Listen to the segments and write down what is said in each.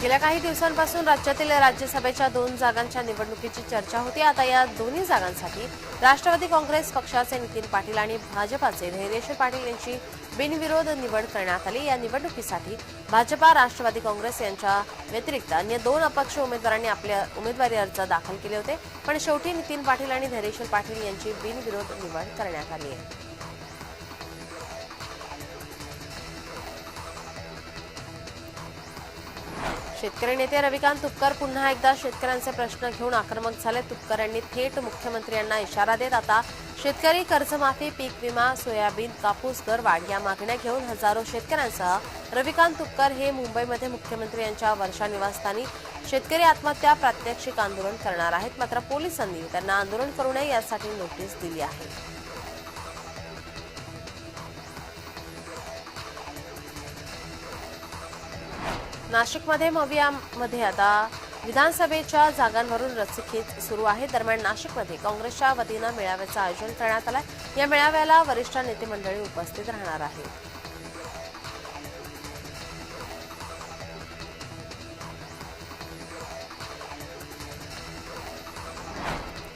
गेल्या काही दिवसांपासून राज्यातील राज्यसभेच्या दोन जागांच्या निवडणुकीची चर्चा होती. आता या दोन्ही जागांसाठी राष्ट्रवादी काँग्रेस पक्षाचे नितीन पाटील आणि भाजपाचे धैर्यशील पाटील यांची बिनविरोध निवड करण्यात आली. या निवडणुकीसाठी भाजपा राष्ट्रवादी काँग्रेस यांच्या व्यतिरिक्त अन्य दोन अपक्ष उमेदवारांनी आपले उमेदवारी अर्ज दाखल केले होते. पण शेवटी नितीन पाटील आणि धैर्यशील पाटील यांची बिनविरोध निवड करण्यात आली आहे. शेतकरी नेते रविकांत तुपकर पुन्हा एकदा शेतकऱ्यांचे प्रश्न घेऊन आक्रमक झाले. तुपकर यांनी थेट मुख्यमंत्र्यांना इशारा देत आता शेतकरी कर्जमाफी पीक विमा सोयाबीन कापूस दरवाढ या मागण्या घेऊन हजारो शेतकऱ्यांसह रविकांत तुपकर हे मुंबईमध्ये मुख्यमंत्री यांच्या वर्षा निवासस्थानी शेतकरी आत्महत्या प्रात्यक्षिक आंदोलन करणार आहेत. मात्र पोलिसांनी त्यांना आंदोलन करू नये यासाठी नोटीस दिली आहे. नाशिकमध्ये मवियामध्ये आता विधानसभेच्या जागांवरून रस्सीखेच सुरू आहे. दरम्यान नाशिकमध्ये काँग्रेसच्या वतीनं मेळाव्याचं आयोजन करण्यात आलं या मेळाव्याला वरिष्ठ नेते मंडळी उपस्थित राहणार आहे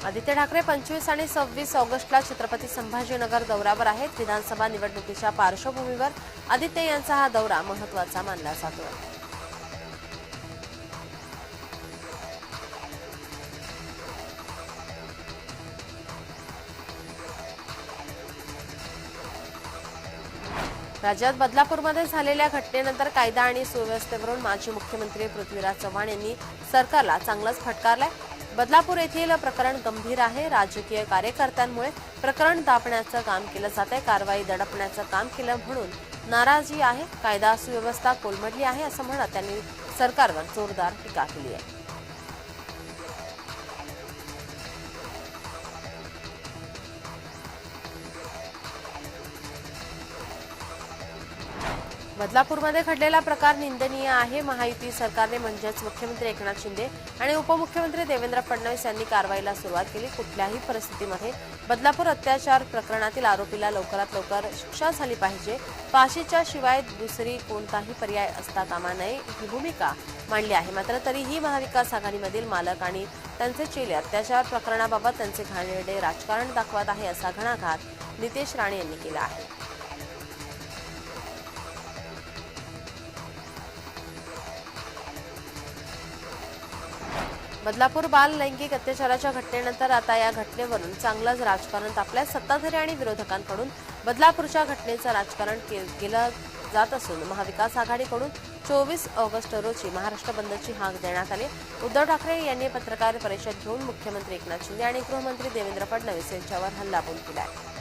आदित्य ठाकरे पंचवीस आणि सव्वीस ऑगस्टला छत्रपती संभाजीनगर दौऱ्यावर आहेत. विधानसभा निवडणुकीच्या पार्श्वभूमीवर आदित्य यांचा हा दौरा महत्त्वाचा मानला जातो. राज्यात बदलापूरमध्ये झालेल्या घटनेनंतर कायदा आणि सुव्यवस्थेवरून माजी मुख्यमंत्री पृथ्वीराज चव्हाण यांनी सरकारला चांगलाच फटकारलाय. बदलापूर येथील प्रकरण गंभीर आहे. राजकीय कार्यकर्त्यांमुळे प्रकरण दाबण्याचं काम केलं जात आहे कारवाई दडपण्याचं काम केलं म्हणून नाराजी आहे. कायदा सुव्यवस्था कोलमडली आहे असं म्हणत त्यांनी सरकारवर जोरदार टीका केली आहे. बदलापूरमध्ये घडलेला प्रकार निंदनीय आहे. महायुती सरकारने म्हणजेच मुख्यमंत्री एकनाथ शिंदे आणि उपमुख्यमंत्री देवेंद्र फडणवीस यांनी कारवाईला सुरुवात केली. कुठल्याही परिस्थितीमध्ये बदलापूर अत्याचार प्रकरणातील आरोपीला लवकरात लवकर शिक्षा झाली पाहिजे. फाशीच्या शिवाय दुसरी कोणताही पर्याय असता कामा नये ही भूमिका मांडली आहे. मात्र तरीही महाविकास आघाडीमधील मालक आणि त्यांचे चेले अत्याचार प्रकरणाबाबत त्यांचे घाणेरडे राजकारण दाखवत आहे असा घणाघात नितेश राणे यांनी केला आहे. बदलापूर बाल लैंगिक अत्याचाराच्या घटनेनंतर आता या घटनेवरून चांगलंच राजकारण तापलंय. सत्ताधारी आणि विरोधकांकडून बदलापूरच्या घटनेचं राजकारण के- केलं जात असून महाविकास आघाडीकडून चोवीस ऑगस्ट रोजी महाराष्ट्र बंदची हाक देण्यात आली. उद्धव ठाकरे यांनी पत्रकार परिषद घेऊन मुख्यमंत्री एकनाथ शिंदे आणि गृहमंत्री देवेंद्र फडणवीस यांच्यावर हल्लाबोल केला आहे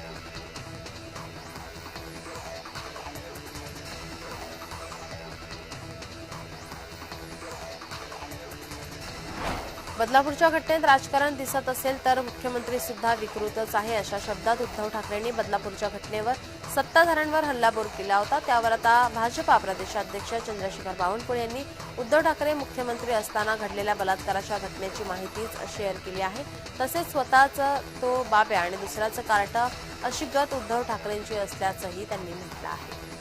बदलापूरच्या घटनेत राजकारण दिसत असेल तर मुख्यमंत्री सुद्धा विकृतच आहे अशा शब्दात उद्धव ठाकरेंनी बदलापूरच्या घटनेवर सत्ताधाऱ्यांवर हल्लाबोल केला होता. त्यावर आता भाजपा प्रदेशाध्यक्ष चंद्रशेखर बावनकुळे यांनी उद्धव ठाकरे मुख्यमंत्री असताना घडलेल्या बलात्काराच्या घटनेची माहितीच शेअर केली आहे. तसेच स्वतःच तो बाब्या आणि दुसऱ्याचं कार्ट अशी गत उद्धव ठाकरेंची असल्याचंही त्यांनी म्हटलं आहे.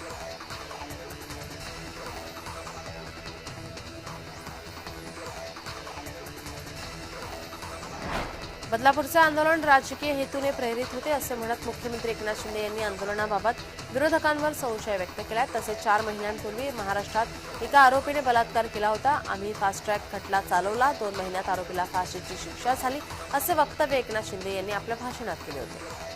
बदलापूरचं आंदोलन राजकीय हेतूने प्रेरित होते असे म्हणत मुख्यमंत्री एकनाथ शिंदे यांनी आंदोलनाबाबत विरोधकांवर संशय व्यक्त केला तसेच चार महिन्यांपूर्वी महाराष्ट्रात एका आरोपीने बलात्कार केला होता. आम्ही फास्ट ट्रॅक खटला चालवला. दोन महिन्यात आरोपीला फाशीची शिक्षा झाली असे वक्तव्य एकनाथ शिंदे यांनी आपल्या भाषणात केले होते.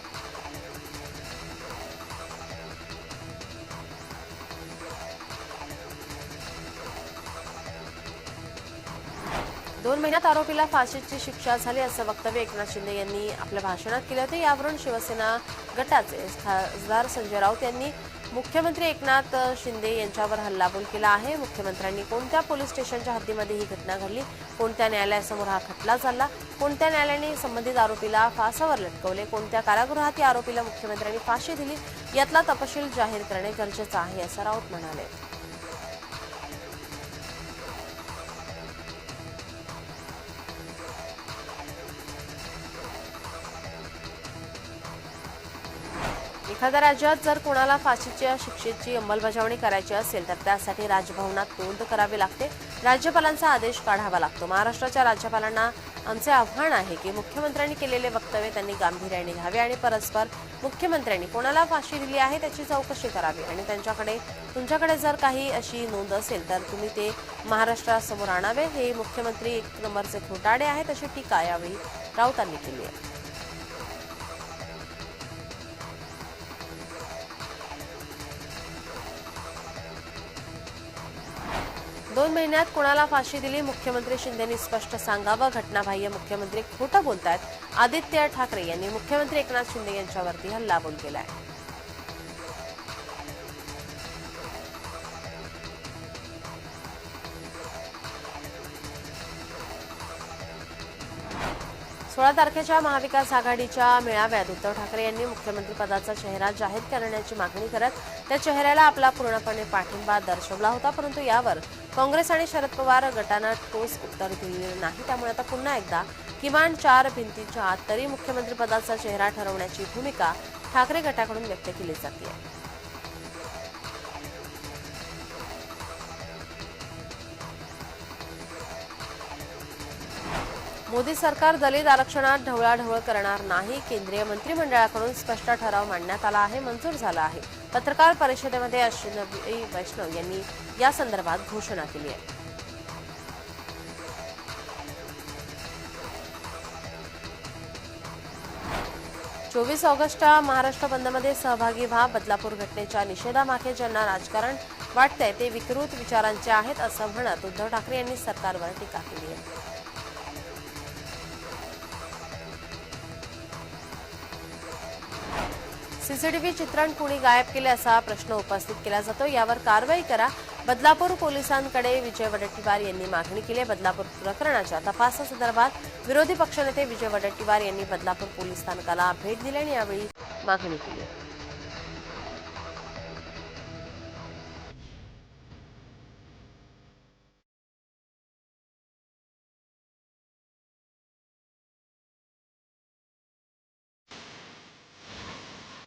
दोन महिन्यात आरोपीला फाशीची शिक्षा झाली असं वक्तव्य एकनाथ शिंदे यांनी आपल्या भाषणात केले होते. यावरून शिवसेना गटाचे खासदार संजय राऊत यांनी मुख्यमंत्री एकनाथ शिंदे यांच्यावर हल्लाबोल केला आहे. मुख्यमंत्र्यांनी कोणत्या पोलीस स्टेशनच्या हद्दीमध्ये ही घटना घडली? कोणत्या न्यायालयासमोर हा खटला झाला कोणत्या न्यायालयाने संबंधित आरोपीला फासावर लटकवले? कोणत्या कारागृहात या आरोपीला मुख्यमंत्र्यांनी फाशी दिली? यातला तपशील जाहीर करणे गरजेचं आहे असं राऊत म्हणाले. एखाद्या राज्यात जर कोणाला फाशीच्या शिक्षेची अंमलबजावणी करायची असेल तर त्यासाठी राजभवनात नोंद करावी लागते. राज्यपालांचा आदेश काढावा लागतो. महाराष्ट्राच्या राज्यपालांना आमचे आव्हान आहे की मुख्यमंत्र्यांनी केलेले वक्तव्य त्यांनी गांभीर्याने घ्यावे आणि परस्पर मुख्यमंत्र्यांनी कोणाला फाशी दिली आहे त्याची चौकशी करावी. आणि त्यांच्याकडे तुमच्याकडे जर काही अशी नोंद असेल तर तुम्ही ते महाराष्ट्रासमोर आणावे. हे मुख्यमंत्री एक नंबरचे खोटाडे आहेत अशी टीका यावेळी राऊतांनी केली आहे. दोन महिन्यात कोणाला फाशी दिली? मुख्यमंत्री शिंदेनी स्पष्ट सांगावं. घटनाबाह्य मुख्यमंत्री खोटं बोलतायत. आदित्य ठाकरे यांनी मुख्यमंत्री एकनाथ शिंदे यांच्यावरती हल्लाबोल केलाय. सोळा तारखेच्या महाविकास आघाडीच्या मेळाव्यात उद्धव ठाकरे यांनी मुख्यमंत्री पदाचा चेहरा जाहीर करण्याची मागणी करत त्या चेहऱ्याला आपला पूर्णपणे पाठिंबा दर्शवला होता परंतु यावर काँग्रेस आणि शरद पवार गटांना ठोस उत्तर दिलेलं नाही. त्यामुळे आता पुन्हा एकदा किमान चार भिंतीच्या आत तरी मुख्यमंत्रीपदाचा चेहरा ठरवण्याची भूमिका ठाकरे गटाकडून व्यक्त केली जाते. मोदी सरकार दलित आरक्षणात ढवळाढवळ करणार नाही केंद्रीय मंत्रिमंडळाकडून स्पष्ट ठराव मांडण्यात आला आहे मंजूर झाला आहे. पत्रकार परिषदेमध्ये अश्विनी वैष्णव यांनी या संदर्भात घोषणा केली आहे. चोवीस ऑगस्टच्या महाराष्ट्र बंदमध्ये सहभागी व्हा. बदलापूर घटनेच्या निषेधामागे ज्यांना राजकारण वाटतंय ते विकृत विचारांचे आहेत असं म्हणत उद्धव ठाकरे यांनी सरकारवर टीका केली आहे. सीसीटीव्ही चित्रण कुणी गायब केले असा प्रश्न उपस्थित केला जातो. यावर कारवाई करा. बदलापूर पोलिसांकडे विजय वडेट्टीवार यांनी मागणी केली आहे. बदलापूर प्रकरणाच्या तपासासंदर्भात विरोधी पक्षनेते विजय वडेट्टीवार यांनी बदलापूर पोलीस स्थानकाला भेट दिली आणि यावेळी मागणी केली.